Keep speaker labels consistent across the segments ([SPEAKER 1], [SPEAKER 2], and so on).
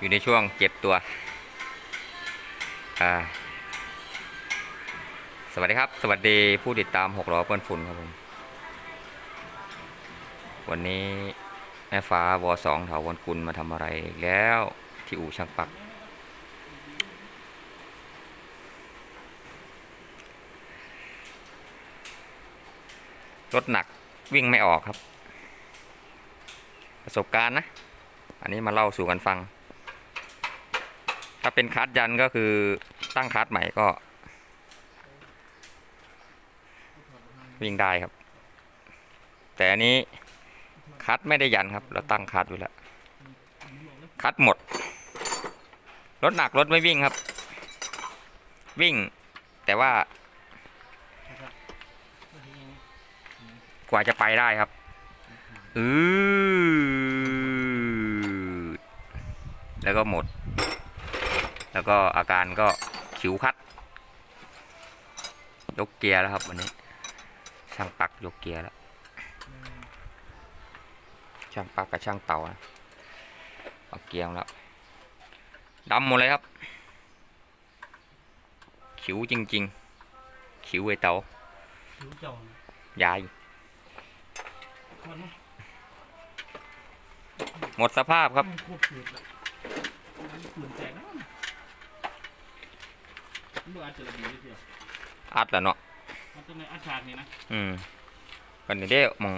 [SPEAKER 1] อยู่ในช่วงเก็บตัว สวัสดีครับ สวัสดีผู้ติดตามหกล้อเปิ้ลฝุ่นครับผม วันนี้แม่ฟ้าวอสองถาวรกุลมาทำอะไรแล้วที่อู่ช่างปัก รถหนักวิ่งไม่ออกครับ ประสบการณ์นะ อันนี้มาเล่าสู่กันฟัง ถ้าเป็นคัสยันก็คือตั้งคัสใหม่ก็ วิ่งได้ครับ แต่อันนี้คัสไม่ได้ยันครับ เราตั้งคัสอยู่แล้วคัสหมด รถหนักรถไม่วิ่งครับ วิ่ง แต่ว่ากว่าจะไปได้ครับ อือแล้วก็หมด แล้วก็อาการก็ขิวคัด ยกเกียร์แล้วครับวันนี้ช่างปักยกเกียร์แล้ว ช่างปักกับช่างเต่านะเอาเกียร์มาแล้วดำหมดเลยครับ ขิวจริง ๆ ขิวไอเต่า
[SPEAKER 2] ผิวเจ้ายา
[SPEAKER 1] ย
[SPEAKER 2] มัน
[SPEAKER 1] หมดสภาพครับ
[SPEAKER 2] มันควบเกิดละมันเปลี่ยนแปลงนะมันดูอาจจะระเบียบนิดเดียว
[SPEAKER 1] อัดแล้วเนาะ
[SPEAKER 2] มันจะในอาชาตินี่นะ
[SPEAKER 1] อืมกันนี้ได้มอง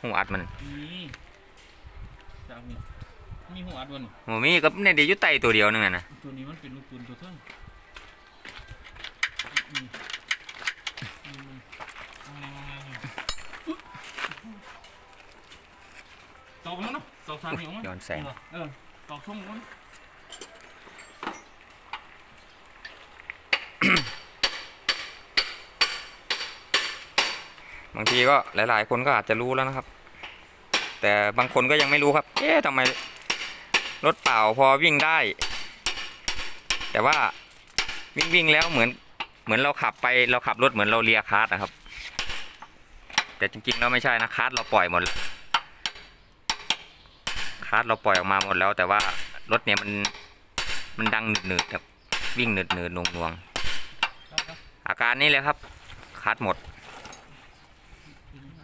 [SPEAKER 1] หูอัดมัน
[SPEAKER 2] นี่จากนี้มีหัวอัดวัน
[SPEAKER 1] โมมีก็ในเดียวอยู่ใต้ตัวเดียวนึงอะนะ
[SPEAKER 2] ตัวนี้มันเป็นลูกปืนตัวเท่งอืมอืมอืมตอกมันเนาะตอกสามนิ้วมั้ย
[SPEAKER 1] ย้อนแสง
[SPEAKER 2] เออตอกช่องมัน
[SPEAKER 1] บางทีก็หลาย ๆ คนก็อาจจะรู้แล้วนะครับ แต่บางคนก็ยังไม่รู้ครับ เอ๊ะทำไมรถเปล่าพอวิ่งได้ แต่ว่าวิ่งวิ่งแล้วเหมือนเหมือนเราขับไปเราขับรถเหมือนเราเลียคาร์ดนะครับ แต่จริงๆแล้วไม่ใช่นะคาร์ดเราปล่อยหมดคาร์ดเราปล่อยออกมาหมดแล้ว แต่ว่ารถเนี่ยมันมันดังหนืดๆครับวิ่งหนืดๆหน่วงๆอาการนี้เลยครับคาร์ดหมด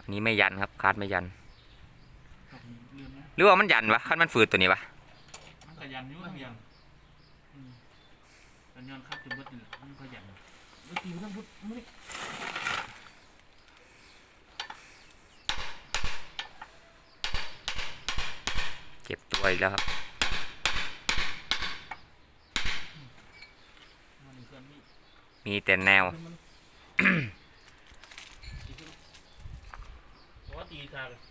[SPEAKER 1] อันนี้ไม่ยันครับคาดไม่ยัน
[SPEAKER 2] ตอกเรื่องนะ
[SPEAKER 1] หรือว่ามันยันวะคันมันฝืดตัวนี้วะ
[SPEAKER 2] มันขยันอยู่มันขยันอืมแต่ย้อนครับจนเบิดนี่แหละมันขยันเมื่อกี้มันต้องพุทธไม่ได้
[SPEAKER 1] เจ็บตัวอีกแล้วครับ
[SPEAKER 2] มันเคลื่อนนี่
[SPEAKER 1] มีแต่แนว
[SPEAKER 2] มันเ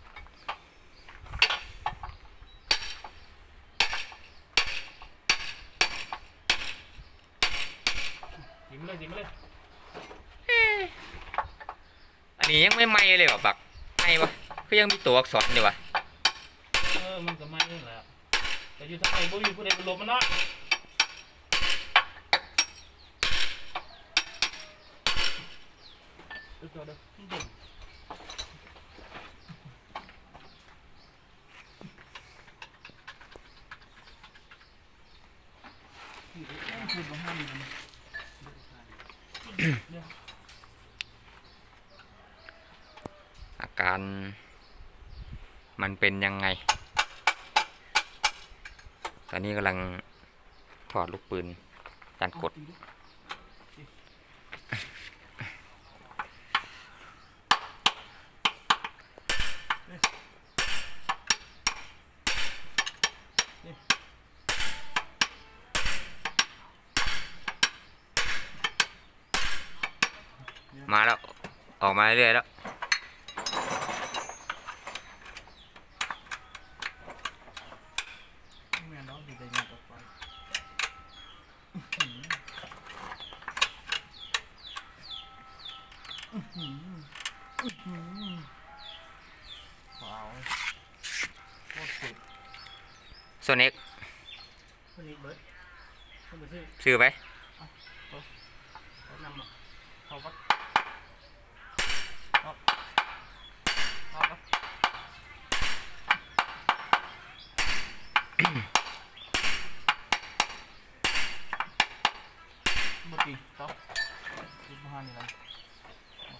[SPEAKER 2] พราะว่าตีทางจิ้มเลยจิ้มเลย
[SPEAKER 1] อันนี้ยังไม่ไหม้เลยวะบักไหม้ปะก็ยังมีตัวอักษรอยู่วะ
[SPEAKER 2] เออมันก็ไม่นี่แหละแต่อยู่ทางไหนบ่มีผู้ใดเป็นลมมันเนาะเดี๋ยวก่อนเดี๋ยวมันเด่น
[SPEAKER 1] อาการมันเป็นยังไง ตอนนี้กำลังถอดลูกปืนการกด มาแล้ว ออกมาเรื่อยแล้ว
[SPEAKER 2] แม่นเนาะดีใจงานต่อไปว้าวโคตรสุด
[SPEAKER 1] โซนิก
[SPEAKER 2] คนนี้เบิร์ดคนไปซื้อ
[SPEAKER 1] ซื้อไป
[SPEAKER 2] เขานำมาเขาวัดเอาเอาปะ ปี ต๊อกชุดมานี่ละ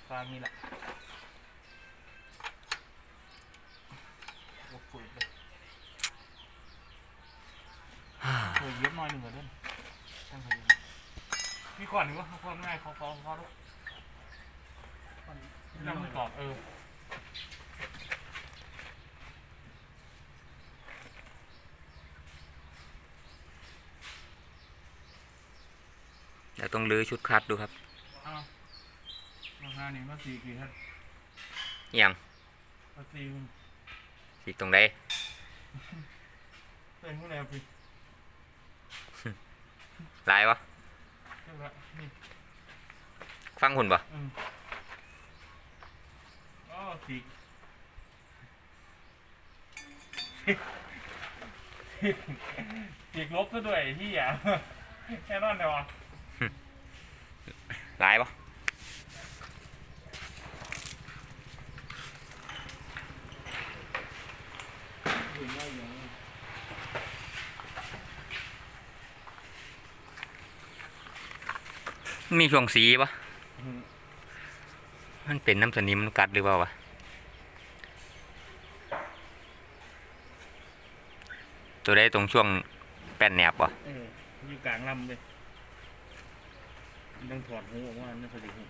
[SPEAKER 2] กลางนี่แหละโอ้ฝืดเลยเคยเย็บน้อยหนึ่งเหรอเด้นช่างเคยเย็บมีก่อนหนึ่งวะเอาความง่ายขาเขาเขาลูกนั่งมือก่อบเออ
[SPEAKER 1] ดี๋ยวต้องรื้อชุดคัดดูครับ
[SPEAKER 2] เอามาหานี่มาสี่กี่ครับ
[SPEAKER 1] เอียง
[SPEAKER 2] มาสี่
[SPEAKER 1] สีกตรงใด
[SPEAKER 2] เป็นพวกแล้วพี่
[SPEAKER 1] ลายวะ
[SPEAKER 2] เจ้าละนี่
[SPEAKER 1] ฟังหุ่นปะ
[SPEAKER 2] อืมอ๋อสี่สี่ลบซะด้วยไอ้ที่อะแค่นั้นเลยวะ
[SPEAKER 1] ลายปะมีช่วงสีปะมันเป็นน้ำสนิมมันกัดหรือเปล่าวะตัวได้ตรงช่วงแป้นแหนบปะ
[SPEAKER 2] อยู่กลางลำเลย ต้องถอดหูออกมาไม่พอดีหู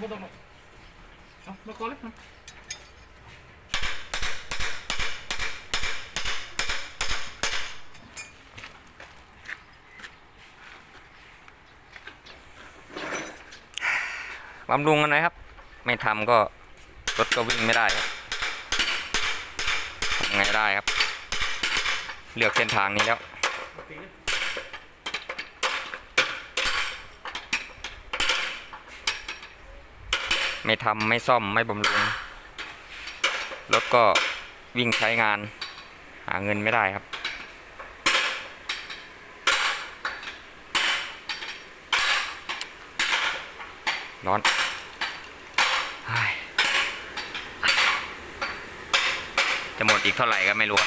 [SPEAKER 2] บ่ต้องมาเอามาก่อนเลยครับ
[SPEAKER 1] บำรุงกันหน่อยครับ ไม่ทำก็รถก็วิ่งไม่ได้ครับทำ ไงได้ครับ เลือกเส้นทางนี้แล้วไม่ทำไม่ซ่อมไม่บำรุงรถก็วิ่งใช้งาน หาเงินไม่ได้ครับ ร้อนเฮ้ย จะหมดอีกเท่าไหร่ก็ไม่รู้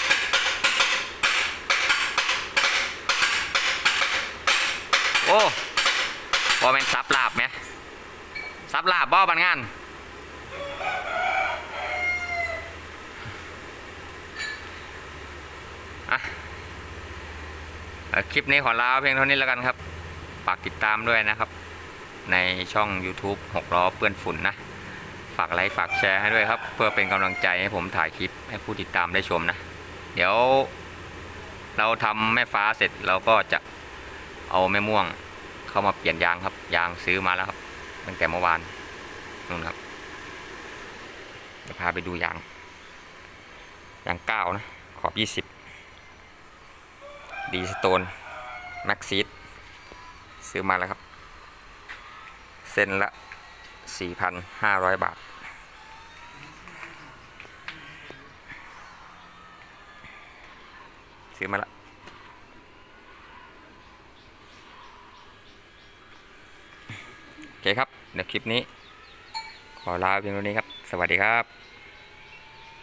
[SPEAKER 1] โอ้บอเป็นซับลาบไหมซับลาบบ่บันงานอะคลิปนี้ขอลาเพียงเท่านี้แล้วกันครับ ฝากติดตามด้วยนะครับ ในช่อง YouTube 6ล้อเปื้อนฝุ่นนะากไลค์ฝากแชร์ให้ด้วยครับ เพื่อเป็นกำลังใจให้ผมถ่ายคลิปให้ผู้ติดตามได้ชมนะ เดี๋ยว เราทำแม่ฟ้าเสร็จเราก็จะเอาแม่ม่วงเข้ามาเปลี่ยนยางครับ ยางซื้อมาแล้วครับ ตั้งแต่เมื่อวานนู่นครับจะพาไปดูยางยางเก้านะ ขอบยี่สิบดีสโตนแม็กซีดซื้อมาแล้วครับ เส้นละสี่พันห้าร้อยบาท ซื้อมาละโอเคครับเดี๋ยวคลิปนี้ ขอลาเพียงเท่านี้ครับ สวัสดีครับ